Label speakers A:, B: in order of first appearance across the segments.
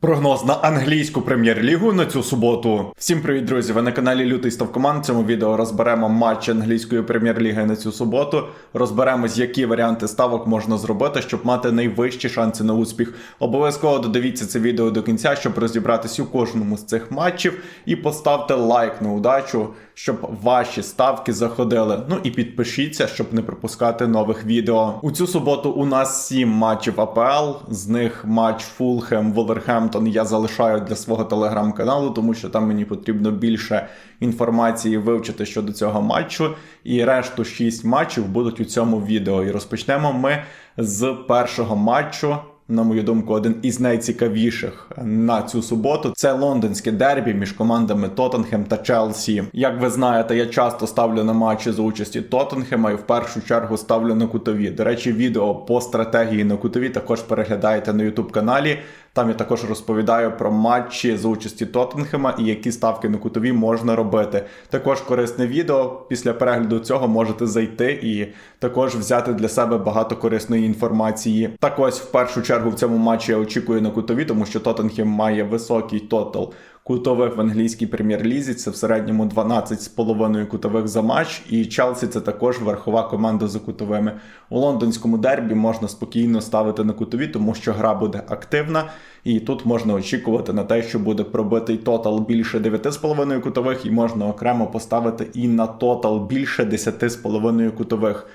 A: Прогноз на англійську прем'єр-лігу на цю суботу. Всім привіт, друзі! Ви на каналі Лютий Ставкоман. В цьому відео розберемо матч англійської прем'єр-ліги на цю суботу. Розберемось, які варіанти ставок можна зробити, щоб мати найвищі шанси на успіх. Обов'язково додивіться це відео до кінця, щоб розібратись у кожному з цих матчів. І поставте лайк на удачу, щоб ваші ставки заходили. Ну і підпишіться, щоб не пропускати нових відео. У цю суботу у нас сім матчів АПЛ. З них матч Фулхем Волверхемптон я залишаю для свого телеграм-каналу, тому що там мені потрібно більше інформації вивчити щодо цього матчу. І решту шість матчів будуть у цьому відео. І розпочнемо ми з першого матчу. На мою думку, один із найцікавіших на цю суботу це лондонське дербі між командами Тоттенхем та Челсі. Як ви знаєте, я часто ставлю на матчі за участі Тоттенхема і в першу чергу ставлю на кутові. До речі, відео по стратегії на кутові також переглядаєте на YouTube каналі. Там я також розповідаю про матчі за участі Тоттенхема і які ставки на кутові можна робити. Також корисне відео. Після перегляду цього можете зайти і також взяти для себе багато корисної інформації. Так ось в першу чергу в цьому матчі я очікую на кутові, тому що Тоттенхем має високий тотал кутових в англійській прем'єр-лізі. Це в середньому 12,5 кутових за матч. І Челсі це також верхова команда за кутовими. У лондонському дербі можна спокійно ставити на кутові, тому що гра буде активна. І тут можна очікувати на те, що буде пробитий тотал більше 9,5 кутових, і можна окремо поставити і на тотал більше 10,5 кутових.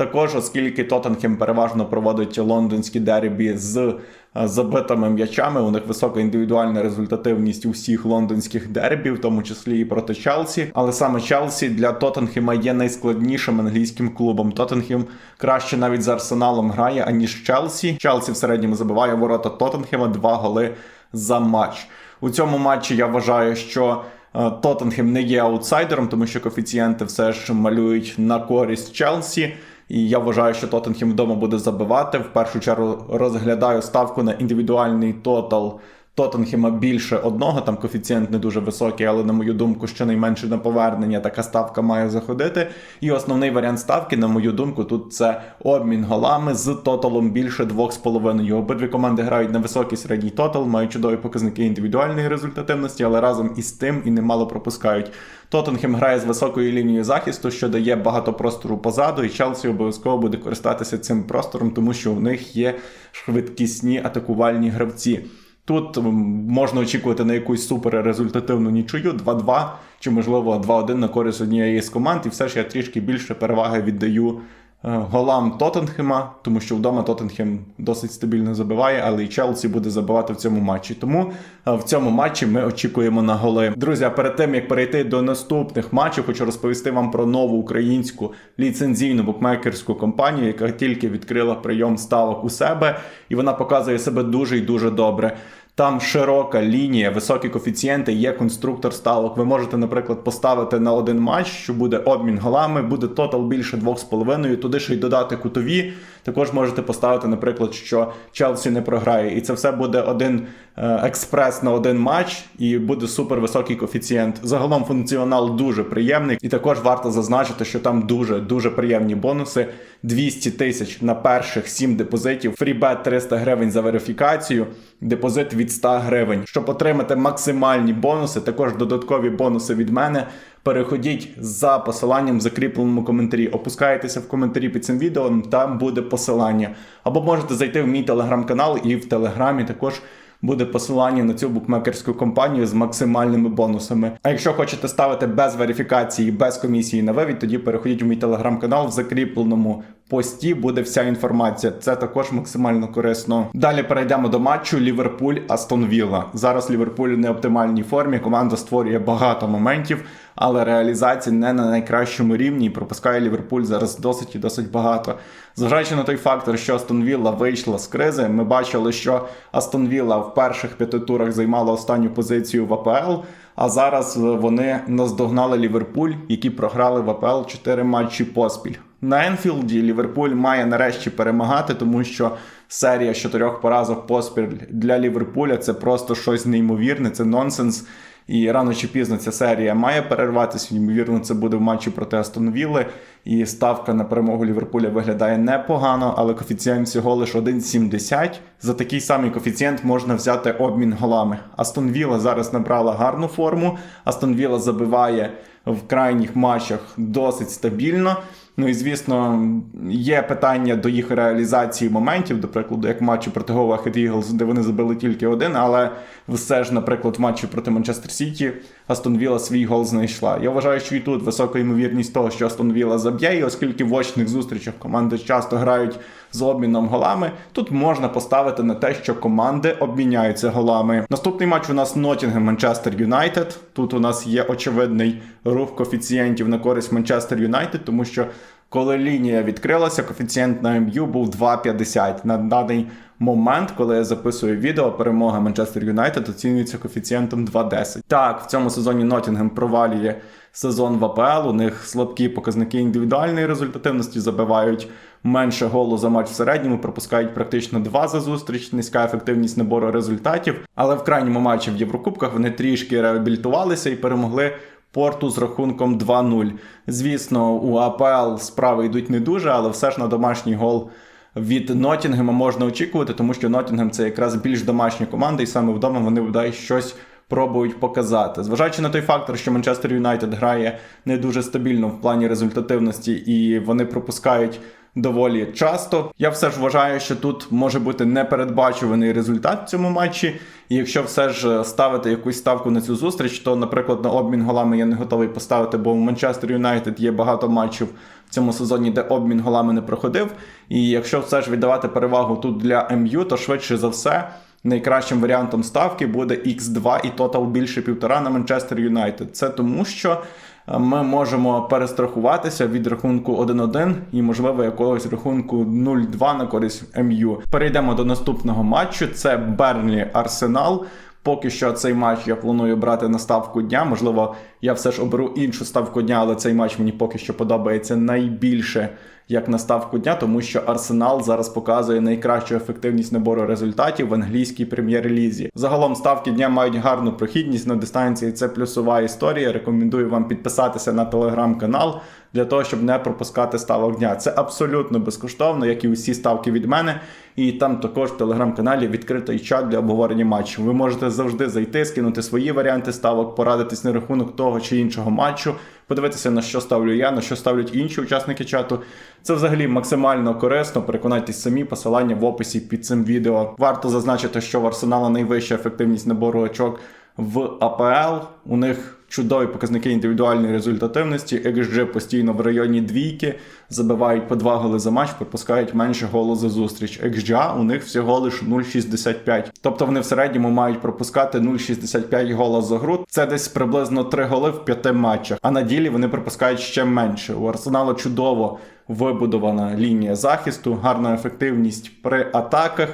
A: Також, оскільки Тоттенхем переважно проводить лондонські дербі з забитими м'ячами, у них висока індивідуальна результативність усіх лондонських дербів, в тому числі і проти Челсі. Але саме Челсі для Тоттенхема є найскладнішим англійським клубом. Тоттенхем краще навіть з Арсеналом грає, аніж Челсі. Челсі в середньому забиває ворота Тоттенхема два голи за матч. У цьому матчі я вважаю, що. е, Тоттенхем не є аутсайдером, тому що коефіцієнти все ж малюють на користь Челсі. І я вважаю, що Тоттенхем вдома буде забивати. В першу чергу розглядаю ставку на індивідуальний тотал. Тоттенхема більше одного, там коефіцієнт не дуже високий, але на мою думку, щонайменше на повернення така ставка має заходити. І основний варіант ставки, на мою думку, тут це обмін голами з тоталом більше 2,5. Обидві команди грають на високий середній тотал, мають чудові показники індивідуальної результативності, але разом із тим і немало пропускають. Тоттенхем грає з високою лінією захисту, що дає багато простору позаду, і Челсі обов'язково буде користатися цим простором, тому що у них є швидкісні атакувальні гравці. Тут можна очікувати на якусь супер результативну нічию 2-2 чи можливо 2-1 на користь однієї з команд, і все ж я трішки більше переваги віддаю голам Тоттенхема, тому що вдома Тоттенхем досить стабільно забиває, але і Челсі буде забивати в цьому матчі. Тому е, в цьому матчі ми очікуємо на голи. Друзі, а перед тим як перейти до наступних матчів, хочу розповісти вам про нову українську ліцензійну букмекерську компанію, яка тільки відкрила прийом ставок у себе, і вона показує себе дуже і дуже добре. Там широка лінія, високі коефіцієнти, є конструктор ставок. Ви можете, наприклад, поставити на один матч, що буде обмін голами, буде тотал більше 2,5, туди ще й додати кутові. Також можете поставити, наприклад, що Челсі не програє. І це все буде один е, експрес на один матч, і буде супер високий коефіцієнт. Загалом функціонал дуже приємний. І також варто зазначити, що там дуже дуже приємні бонуси. 200 тисяч на перших 7 депозитів, фрібет 300 гривень за верифікацію, депозит від 100 гривень. Щоб отримати максимальні бонуси, також додаткові бонуси від мене. Переходіть за посиланням в закріпленому коментарі. Опускаєтеся в коментарі під цим відео, там буде посилання. Або можете зайти в мій телеграм-канал і в телеграмі також. Буде посилання на цю букмекерську компанію з максимальними бонусами. А якщо хочете ставити без верифікації, без комісії на вивід, тоді переходіть у мій телеграм-канал в закріпленому пості. Буде вся інформація. Це також максимально корисно. Далі перейдемо до матчу Ліверпуль Астон Вілла. Зараз Ліверпуль в неоптимальній формі. Команда створює багато моментів, але реалізація не на найкращому рівні. І пропускає Ліверпуль зараз досить і досить багато. Зважаючи на той фактор, що Астон Вілла вийшла з кризи, ми бачили, що Астон Вілла в перших п'яти турах займала останню позицію в АПЛ. А зараз вони наздогнали Ліверпуль, які програли в АПЛ 4 матчі поспіль. На Енфілді Ліверпуль має нарешті перемагати, тому що серія чотирьох поразок поспіль для Ліверпуля це просто щось неймовірне, це нонсенс. І рано чи пізно ця серія має перерватися. Ймовірно, це буде в матчі проти Астон Вілли. І ставка на перемогу Ліверпуля виглядає непогано, але коефіцієнт всього лише 1,70. За такий самий коефіцієнт можна взяти обмін голами. Астон Вілла зараз набрала гарну форму. Астон Вілла забиває в крайніх матчах досить стабільно. Ну і звісно, є питання до їх реалізації моментів, до прикладу, як матчі проти Говахед Eagles, де вони забили тільки один, але все ж, наприклад, в матчі проти Манчестер Сіті Астон Вілла свій гол знайшла. Я вважаю, що і тут висока ймовірність того, що Астон Вілла заб'є, і оскільки в очних зустрічах команди часто грають з обміном голами, тут можна поставити на те, що команди обміняються голами. Наступний матч у нас Ноттінгем Манчестер Юнайтед. Тут у нас є очевидний рух коефіцієнтів на користь Манчестер Юнайтед, тому що коли лінія відкрилася, коефіцієнт на МЮ був 2,50. На даний момент, коли я записую відео, перемога Манчестер Юнайтед оцінюється коефіцієнтом 2,10. Так, в цьому сезоні Ноттінгем провалює сезон в АПЛ. У них слабкі показники індивідуальної результативності, забивають менше голу за матч в середньому, пропускають практично два за зустріч, низька ефективність набору результатів. Але в крайньому матчі в Єврокубках вони трішки реабілітувалися і перемогли. Порту з рахунком 2-0. Звісно, у АПЛ справи йдуть не дуже, але все ж на домашній гол від Ноттінгема можна очікувати, тому що Ноттінгем це якраз більш домашня команда, і саме вдома вони бодай щось пробують показати. Зважаючи на той фактор, що Манчестер Юнайтед грає не дуже стабільно в плані результативності, і вони пропускають. Доволі часто. Я все ж вважаю, що тут може бути непередбачуваний результат в цьому матчі. І якщо все ж ставити якусь ставку на цю зустріч, то, наприклад, на обмін голами я не готовий поставити, бо в Манчестер Юнайтед є багато матчів в цьому сезоні, де обмін голами не проходив. І якщо все ж віддавати перевагу тут для МЮ, то швидше за все. Найкращим варіантом ставки буде X2 і тотал більше півтора на Манчестер Юнайтед. Це тому, що е, ми можемо перестрахуватися від рахунку 1-1 і, можливо, якогось рахунку 0-2 на користь МЮ. Перейдемо до наступного матчу. Це Бернлі Арсенал. Поки що цей матч я планую брати на ставку дня. Можливо, я все ж оберу іншу ставку дня, але цей матч мені поки що подобається найбільше як на ставку дня, тому що Арсенал зараз показує найкращу ефективність набору результатів в англійській прем'єр-лізі. Загалом ставки дня мають гарну прохідність на дистанції. Це плюсова історія. Рекомендую вам підписатися на телеграм-канал для того, щоб не пропускати ставок дня. Це абсолютно безкоштовно, як і усі ставки від мене. І там також в телеграм-каналі відкритий чат для обговорення матчу. Ви можете завжди зайти, скинути свої варіанти ставок, порадитись на рахунок того чи іншого матчу, подивитися на що ставлю я, на що ставлять інші учасники чату. Це взагалі максимально корисно. Переконайтесь самі посилання в описі під цим відео. Варто зазначити, що в Арсенала найвища ефективність набору очок в АПЛ. У них чудові показники індивідуальної результативності. XG постійно в районі двійки, забивають по два голи за матч, пропускають менше голу за зустріч. XGA у них всього лиш 0,65. Тобто вони в середньому мають пропускати 0,65 гола за гру. Це десь приблизно 3 голи в 5 матчах. А на ділі вони пропускають ще менше. У Арсеналу чудово вибудована лінія захисту, гарна ефективність при атаках.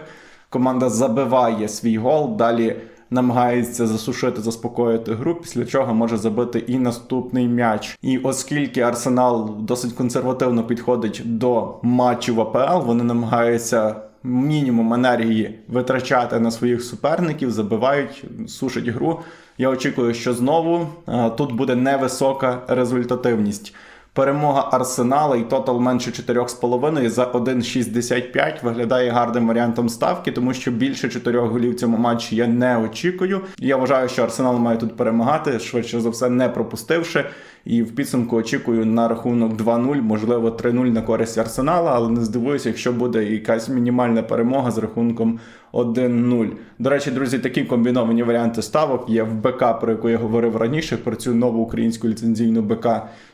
A: Команда забиває свій гол. Далі намагається засушити, заспокоїти гру, після чого може забити і наступний м'яч. І оскільки Арсенал досить консервативно підходить до матчів АПЛ, вони намагаються. Мінімум енергії витрачати на своїх суперників, забивають, сушать гру. Я очікую, що знову а, тут буде невисока результативність. Перемога Арсенала і тотал менше 4,5 за 1,65 виглядає гарним варіантом ставки, тому що більше 4 голів в цьому матчі я не очікую. Я вважаю, що Арсенал має тут перемагати, швидше за все, не пропустивши. І в підсумку очікую на рахунок 2-0, можливо, 3-0 на користь Арсенала, але не здивуюся, якщо буде якась мінімальна перемога з рахунком 1-0. До речі, друзі, такі комбіновані варіанти ставок є в БК, про яку я говорив раніше, про цю нову українську ліцензійну БК,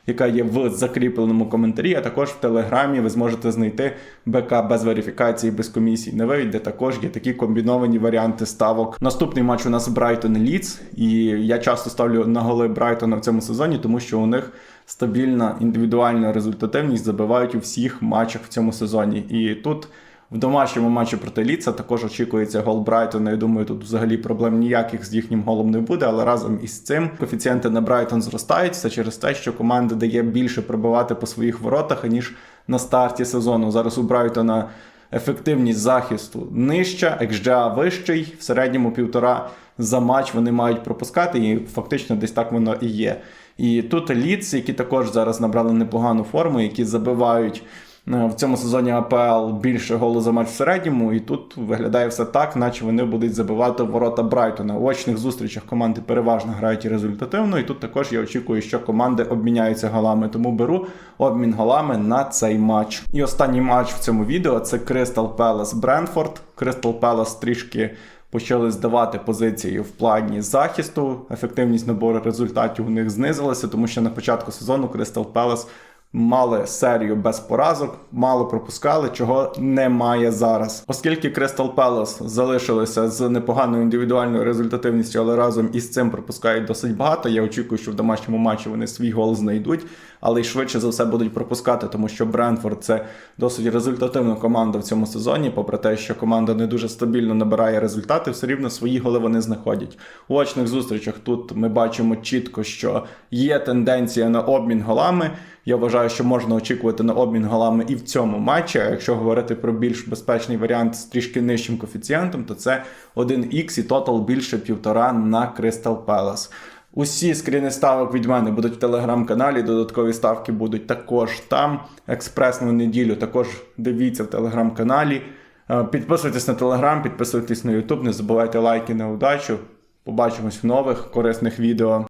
A: яка є в закріпленому коментарі. А також в Телеграмі ви зможете знайти БК без верифікації, без комісій. Не вийде також є такі комбіновані варіанти ставок. Наступний матч у нас Брайтон Ліц, і я часто ставлю на голи Брайтона в цьому сезоні, тому що у них стабільна індивідуальна результативність забивають у всіх матчах в цьому сезоні. І тут. В домашньому матчі проти Ліца також очікується гол Брайтона. Я думаю, тут взагалі проблем ніяких з їхнім голом не буде. Але разом із цим коефіцієнти на Брайтон зростають. Це через те, що команда дає більше пробивати по своїх воротах, аніж на старті сезону. Зараз у Брайтона ефективність захисту нижча, XGA вищий, в середньому півтора за матч вони мають пропускати, і фактично десь так воно і є. І тут ліц, які також зараз набрали непогану форму, які забивають е, в цьому сезоні АПЛ більше голу за матч в середньому, і тут виглядає все так, наче вони будуть забивати ворота Брайтона. У очних зустрічах команди переважно грають результативно, і тут також я очікую, що команди обміняються голами. Тому беру обмін голами на цей матч. І останній матч в цьому відео це Кристал Пелес Бренфорд. Кристал Пелес трішки почали здавати позиції в плані захисту. Ефективність набору результатів у них знизилася, тому що на початку сезону Кристал Пелес мали серію без поразок, мало пропускали, чого немає зараз. Оскільки Кристал Пелес залишилися з непоганою індивідуальною результативністю, але разом із цим пропускають досить багато. Я очікую, що в домашньому матчі вони свій гол знайдуть, але й швидше за все будуть пропускати, тому що Брентфорд це досить результативна команда в цьому сезоні. Попри те, що команда не дуже стабільно набирає результати, все рівно свої голи вони знаходять. У очних зустрічах тут ми бачимо чітко, що є тенденція на обмін голами. Я вважаю, що можна очікувати на обмін голами і в цьому матчі. А якщо говорити про більш безпечний варіант з трішки нижчим коефіцієнтом, то це 1х і тотал більше півтора на Crystal Palace. Усі скріни ставок від мене будуть в телеграм-каналі. Додаткові ставки будуть також там. Експресну неділю також дивіться в телеграм-каналі. Е, Підписуйтесь на телеграм, підписуйтесь на Ютуб, не забувайте лайки на удачу. Побачимось в нових корисних відео.